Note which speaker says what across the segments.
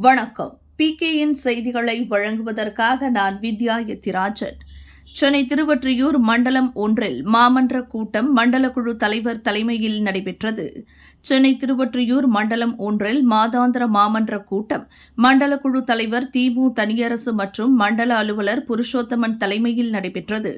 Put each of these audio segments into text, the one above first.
Speaker 1: வணக்கம். பி பிகேயின் செய்திகளை வழங்குவதற்காக நான் வித்யா எத்திராஜன். சென்னை திருவொற்றியூர் மண்டலம் ஒன்றில் மாமன்ற கூட்டம் மண்டல குழு தலைவர் தலைமையில் நடைபெற்றது. சென்னை திருவொற்றியூர் மண்டலம் ஒன்றில் மாதாந்திர மாமன்ற கூட்டம் மண்டல குழு தலைவர் திமு தனியரசு மற்றும் மண்டல அலுவலர் புருஷோத்தமன் தலைமையில் நடைபெற்றது.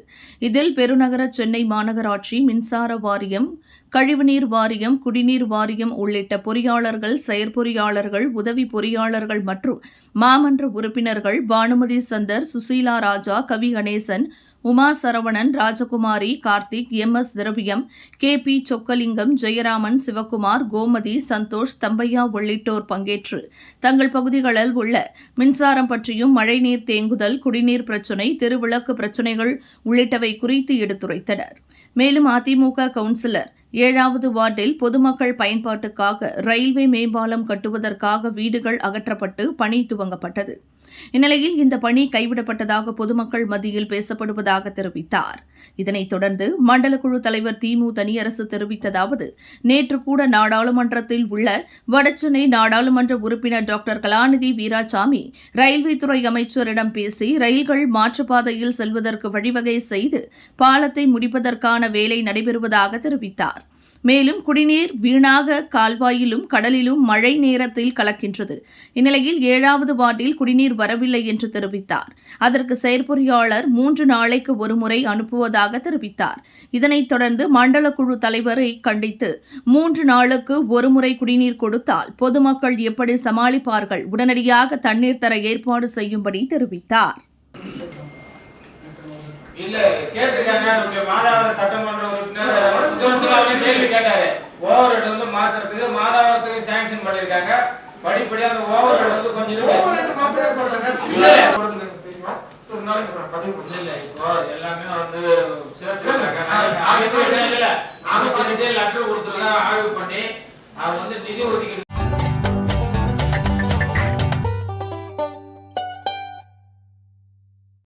Speaker 1: இதில் பெருநகர சென்னை மாநகராட்சி மின்சார வாரியம் கழிவுநீர் வாரியம் குடிநீர் வாரியம் உள்ளிட்ட பொறியாளர்கள் செயற்பொறியாளர்கள் உதவி பொறியாளர்கள் மற்றும் மாமன்ற உறுப்பினர்கள் Bhanumathi Chandar Susheela Raja Kavi Ganesan Uma Saravanan Rajakumari Karthik M S Thiraviyam K P Chockalingam Jayaraman Sivakumar Gomathi Santhosh Thambaiah உள்ளிட்டோர் பங்கேற்று தங்கள் பகுதிகளில் உள்ள மின்சாரம் பற்றியும் மழைநீர் தேங்குதல் குடிநீர் பிரச்சினை தெருவிளக்கு பிரச்சினைகள் உள்ளிட்டவை குறித்து எடுத்துரைத்தனர். மேலும் அதிமுக கவுன்சிலர் ஏழாவது வார்டில் பொதுமக்கள் பயன்பாட்டுக்காக ரயில்வே மேம்பாலம் கட்டுவதற்காக வீடுகள் அகற்றப்பட்டு பணி துவங்கப்பட்டது. இந்நிலையில் இந்த பணி கைவிடப்பட்டதாக பொதுமக்கள் மத்தியில் பேசப்படுவதாக தெரிவித்தார். இதனைத் தொடர்ந்து மண்டல குழு தலைவர் திமு தனியரசு தெரிவித்ததாவது நேற்று கூட நாடாளுமன்றத்தில் உள்ள வடசென்னை நாடாளுமன்ற உறுப்பினர் டாக்டர் கலாநிதி வீராசாமி ரயில்வே துறை அமைச்சரிடம் பேசி ரயில்கள் மாற்றுப்பாதையில் செல்வதற்கு வழிவகை செய்து பாலத்தை முடிப்பதற்கான வேலை நடைபெறுவதாக தெரிவித்தார். மேலும் குடிநீர் வீணாக கால்வாயிலும் கடலிலும் மழை நேரத்தில் கலக்கின்றது. இந்நிலையில் ஏழாவது வார்டில் குடிநீர் வரவில்லை என்று தெரிவித்தார். அதற்கு செயற்பொறியாளர் மூன்று நாளைக்கு ஒருமுறை அனுப்புவதாக தெரிவித்தார். இதனைத் தொடர்ந்து மண்டல குழு தலைவரை கண்டித்து மூன்று நாளுக்கு ஒருமுறை குடிநீர் கொடுத்தால் பொதுமக்கள் எப்படி சமாளிப்பார்கள்? உடனடியாக தண்ணீர் தர ஏற்பாடு செய்யும்படி தெரிவித்தார்.
Speaker 2: இல்ல கேட்டிருக்காங்க நம்முடைய சட்டமன்ற கேள்வி கேட்டாரு ஓவர் ஹெட் வந்து மாத்துறதுக்கு மாதாவரத்துக்கு சாங்ஷன் பண்ணிருக்காங்க படிப்படியா அந்த ஓவர் ஹெட் வந்து கொஞ்சம் இருக்கு. இல்ல. இல்ல இல்ல இப்போ எல்லாமே வந்து அமைச்சர்கிட்ட இல்ல அமைச்சர்கிட்ட லெட்டர் கொடுத்துருக்காங்க ஆய்வு பண்ணி அவர் வந்து நிதி ஒதுக்கீடு